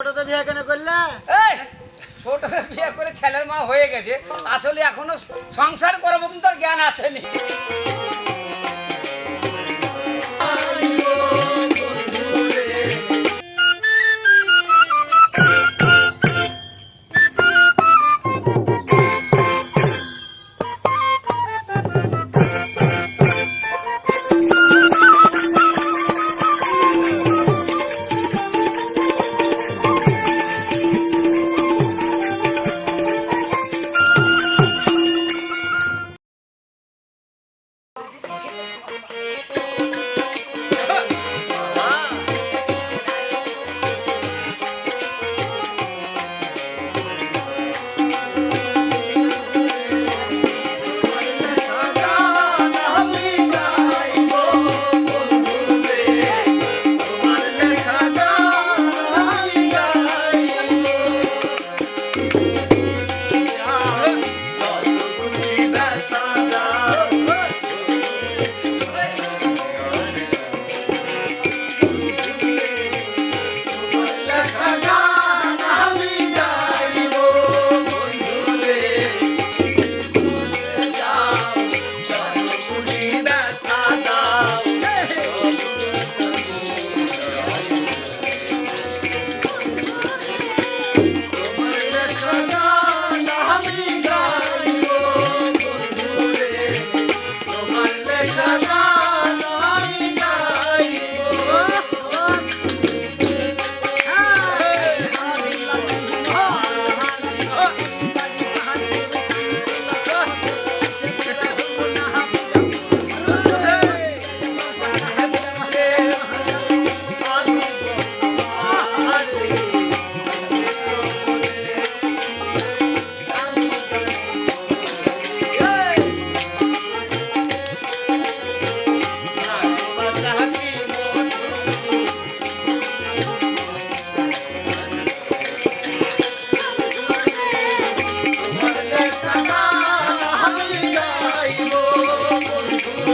বিয়ে কেন করলে? বিয়ে করে ছেলের মা হয়ে গেছে। আসলে এখনও সংসার করব কিন্তু জ্ঞান আসেনি।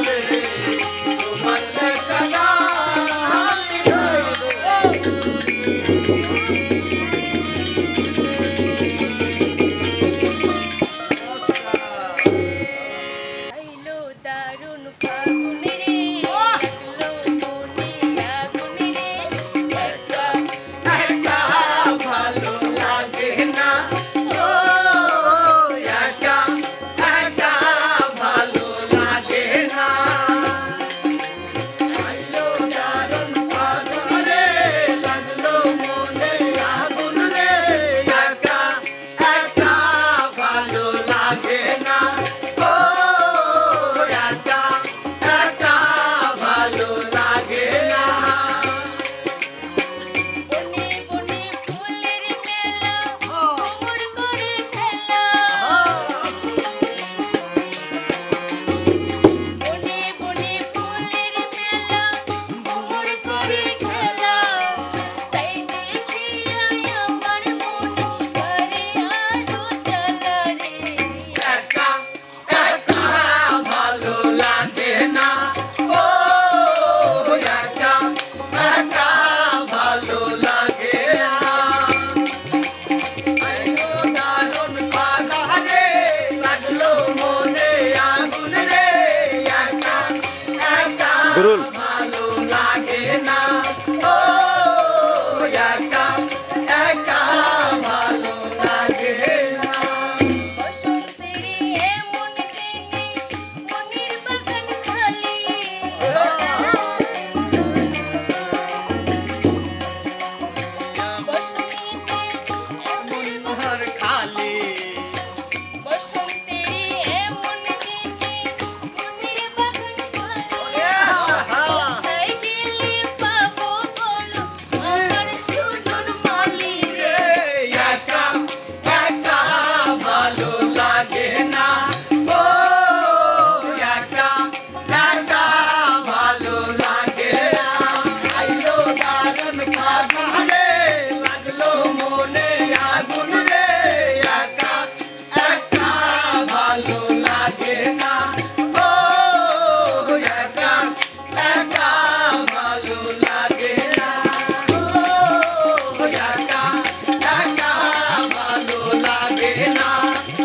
Sunday.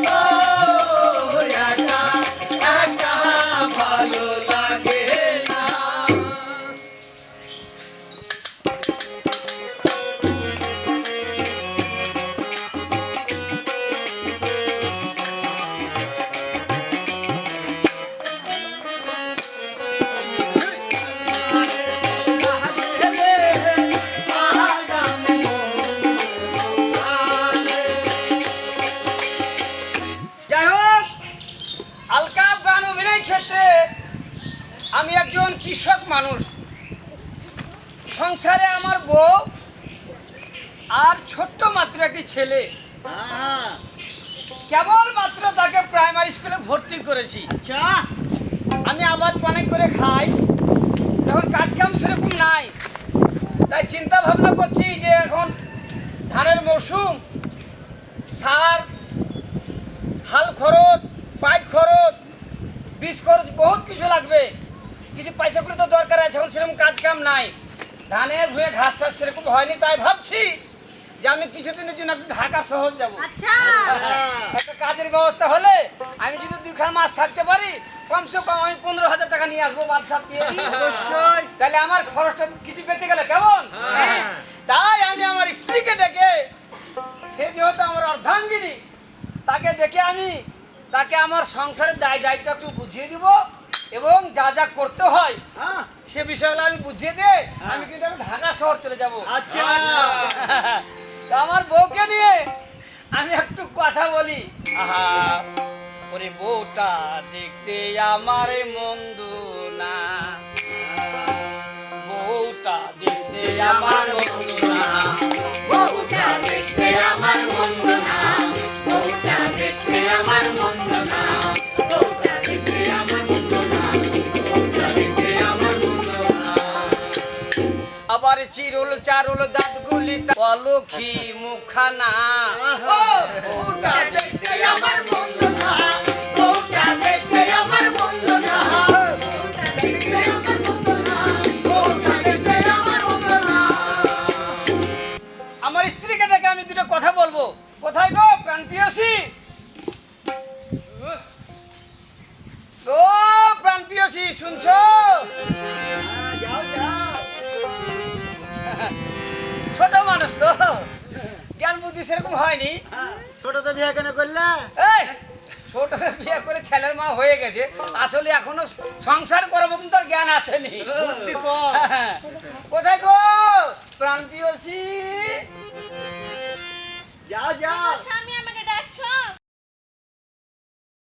Oh. একজন কৃষক মানুষ। সংসারে আমার বউ আর ছোট্ট মাত্র একটি ছেলে। কেবল মাত্র তাকে প্রাইমারি স্কুলে ভর্তি করেছি। আচ্ছা। আমি আবার পানি করে খাই। এখন কাজ কাম সেরকম নাই। তাই চিন্তা ভাবনা করছি যে এখন ধানের মৌসুম সার হাল খরচ পাইট খরচ বিষ খরচ বহুত কিছু লাগবে। কিছু পয়সা করে তো দরকার আছে এখন সেরকম কাজ কাম নাই। ধানের ভুঁয়ে ঘাস টাস সেরকম হয়নি তাই ভাবছি যে আমি কিছুদিনের জন্য একটু ঢাকা শহর যাব। আচ্ছা। একটা কাজের ব্যবস্থা হলে আমি যদি দুখান মাস থাকতে পারি কমসে কম আমি পনেরো হাজার টাকা নিয়ে আসব বাদশাহ দিয়ে। অবশ্যই। তাহলে আমার খরচটা কিছু বেঁচে গেলে কেমন? হ্যাঁ। তাই আমি আমার স্ত্রীকে ডেকে সে যেহেতু আমার অর্ধাঙ্গিনী তাকে ডেকে আমি তাকে আমার সংসারের দায় দায়িত্ব একটু বুঝিয়ে দিব। এবং যা যা করতে হয় হ্যাঁ। সে বিষয়গুলো আমি বুঝিয়ে দিয়ে আমি কিন্তু আমি ঢাকা শহর চলে যাব। আচ্ছা। তো আমার বউকে নিয়ে আমি একটু কথা বলি। আহা ওরে বউটা দেখতে আমার মন্দ না। বউটা দেখতে আমার মন্দ না। বউটা দেখতে আমার মন্দ না। বউটা দেখতে আমার মন্দ অলক্ষী মুখানা? দেখতে আমার মন্দ না। দেখতে মন্দ না। স্ত্রীকে ডেকে আমি দুটো কথা বলব। কোথায় গো প্রাণ প্রিয়সী ও প্রাণ প্রিয়সী শুনছো? যাও যাও। ছোট মানুষ তো। জ্ঞান বুদ্ধি সেরকম হয়নি। ছোট তো বিয়ে কেন করলে? এই ছোট বিয়ে করে ছেলের মা হয়ে গেছে। আসলে এখনও সংসার করব কিন্তু তার জ্ঞান আসেনি। কোথায় গো? প্রাণ যা যাও যাও স্বামী